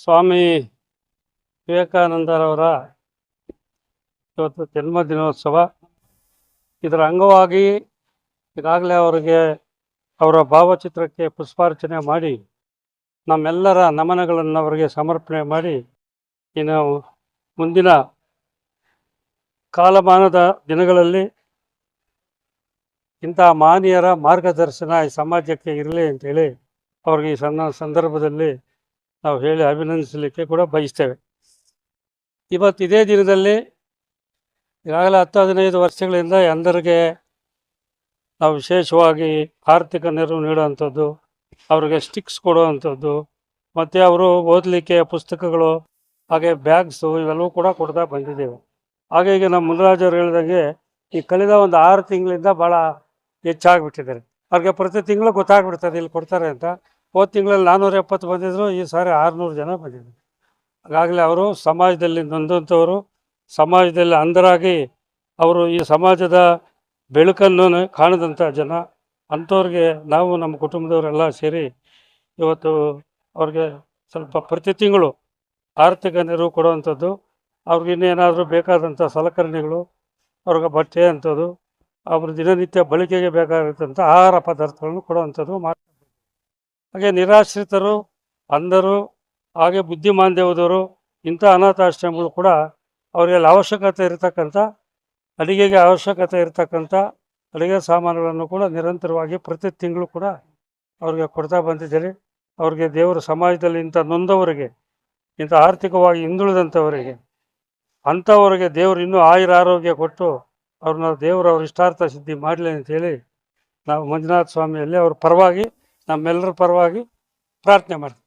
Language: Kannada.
ಸ್ವಾಮಿ ವಿವೇಕಾನಂದರವರ ಇವತ್ತು ಜನ್ಮ ದಿನೋತ್ಸವ. ಇದರ ಅಂಗವಾಗಿ ಈಗಾಗಲೇ ಅವರಿಗೆ ಅವರ ಭಾವಚಿತ್ರಕ್ಕೆ ಪುಷ್ಪಾರ್ಚನೆ ಮಾಡಿ, ನಮ್ಮೆಲ್ಲರ ನಮನಗಳನ್ನು ಅವರಿಗೆ ಸಮರ್ಪಣೆ ಮಾಡಿ, ಇನ್ನು ಮುಂದಿನ ಕಾಲಮಾನದ ದಿನಗಳಲ್ಲಿ ಇಂಥ ಮಾನ್ಯರ ಮಾರ್ಗದರ್ಶನ ಈ ಸಮಾಜಕ್ಕೆ ಇರಲಿ ಅಂತೇಳಿ ಅವ್ರಿಗೆ ಈ ಸಂದರ್ಭದಲ್ಲಿ ನಾವು ಹೇಳಿ ಅಭಿನಂದಿಸಲಿಕ್ಕೆ ಕೂಡ ಬಯಸ್ತೇವೆ. ಇವತ್ತು ಇದೇ ದಿನದಲ್ಲಿ ಈಗಾಗಲೇ ಹತ್ತು ಹದಿನೈದು ವರ್ಷಗಳಿಂದ ಎಲ್ಲರಿಗೆ ನಾವು ವಿಶೇಷವಾಗಿ ಆರ್ಥಿಕ ನೆರವು ನೀಡುವಂಥದ್ದು, ಅವ್ರಿಗೆ ಸ್ಟಿಕ್ಸ್ ಕೊಡುವಂಥದ್ದು, ಮತ್ತು ಅವರು ಓದಲಿಕ್ಕೆ ಪುಸ್ತಕಗಳು, ಹಾಗೆ ಬ್ಯಾಗ್ಸು ಇವೆಲ್ಲವೂ ಕೂಡ ಕೊಡ್ತಾ ಬಂದಿದ್ದೇವೆ. ಹಾಗೆ ಈಗ ನಮ್ಮ ಮುನರಾಜ್ ಅವ್ರು ಹೇಳಿದಂಗೆ ಈ ಕಳೆದ ಒಂದು ಆರು ತಿಂಗಳಿಂದ ಭಾಳ ಹೆಚ್ಚಾಗಿಬಿಟ್ಟಿದ್ದಾರೆ. ಅವ್ರಿಗೆ ಪ್ರತಿ ತಿಂಗಳು ಗೊತ್ತಾಗ್ಬಿಡ್ತದೆ ಇಲ್ಲಿ ಕೊಡ್ತಾರೆ ಅಂತ. ಹೋದ ತಿಂಗಳಲ್ಲಿ ನಾನ್ನೂರ ಎಪ್ಪತ್ತು ಬಂದಿದ್ರು, ಈ ಸಾರಿ ಆರುನೂರು ಜನ ಬಂದಿದ್ರು ಹಾಗಾಗಲೇ ಅವರು ಸಮಾಜದಲ್ಲಿ ನೊಂದಂಥವರು, ಸಮಾಜದಲ್ಲಿ ಅಂದರಾಗಿ ಅವರು ಈ ಸಮಾಜದ ಬೆಳಕನ್ನು ಕಾಣದಂಥ ಜನ, ಅಂಥವ್ರಿಗೆ ನಾವು ನಮ್ಮ ಕುಟುಂಬದವರೆಲ್ಲ ಸೇರಿ ಇವತ್ತು ಅವ್ರಿಗೆ ಸ್ವಲ್ಪ ಪ್ರತಿ ತಿಂಗಳು ಆರ್ಥಿಕ ನೆರವು ಕೊಡುವಂಥದ್ದು, ಅವ್ರಿಗೆ ಇನ್ನೇನಾದರೂ ಬೇಕಾದಂಥ ಸಲಕರಣೆಗಳು, ಅವ್ರಿಗೆ ಬಟ್ಟೆ ಅಂಥದ್ದು, ಅವ್ರ ದಿನನಿತ್ಯ ಬಳಕೆಗೆ ಬೇಕಾಗಿರ್ತಂಥ ಆಹಾರ ಪದಾರ್ಥಗಳನ್ನು ಕೊಡುವಂಥದ್ದು ಮಾಡ್ತಾರೆ ಹಾಗೆ ನಿರಾಶ್ರಿತರು, ಅಂಧರು, ಹಾಗೆ ಬುದ್ಧಿಮಾಂದ್ಯವದವರು ಇಂಥ ಅನಾಥಾಶ್ರಮಗಳು ಕೂಡ ಅವರಿಗೆ ಅವಶ್ಯಕತೆ ಇರತಕ್ಕಂಥ, ಅಡುಗೆಗೆ ಅವಶ್ಯಕತೆ ಇರತಕ್ಕಂಥ ಅಡುಗೆ ಸಾಮಾನುಗಳನ್ನು ಕೂಡ ನಿರಂತರವಾಗಿ ಪ್ರತಿ ತಿಂಗಳು ಕೂಡ ಅವ್ರಿಗೆ ಕೊಡ್ತಾ ಬಂದಿದ್ದೀರಿ. ಅವ್ರಿಗೆ ದೇವರು ಸಮಾಜದಲ್ಲಿ ಇಂಥ ನೊಂದವರಿಗೆ, ಇಂಥ ಆರ್ಥಿಕವಾಗಿ ಹಿಂದುಳಿದಂಥವರಿಗೆ, ಅಂಥವರಿಗೆ ದೇವರು ಇನ್ನೂ ಆಯುರ ಆರೋಗ್ಯ ಕೊಟ್ಟು ಅವ್ರನ್ನ ದೇವರು ಅವ್ರ ಇಷ್ಟಾರ್ಥ ಸಿದ್ಧಿ ಮಾಡಲಿ ಅಂತೇಳಿ ನಾವು ಮಂಜುನಾಥ ಸ್ವಾಮಿಯಲ್ಲಿ ಅವ್ರ ಪರವಾಗಿ ನಮ್ಮೆಲ್ಲರ ಪರವಾಗಿ ಪ್ರಾರ್ಥನೆ ಮಾಡ್ತೀವಿ.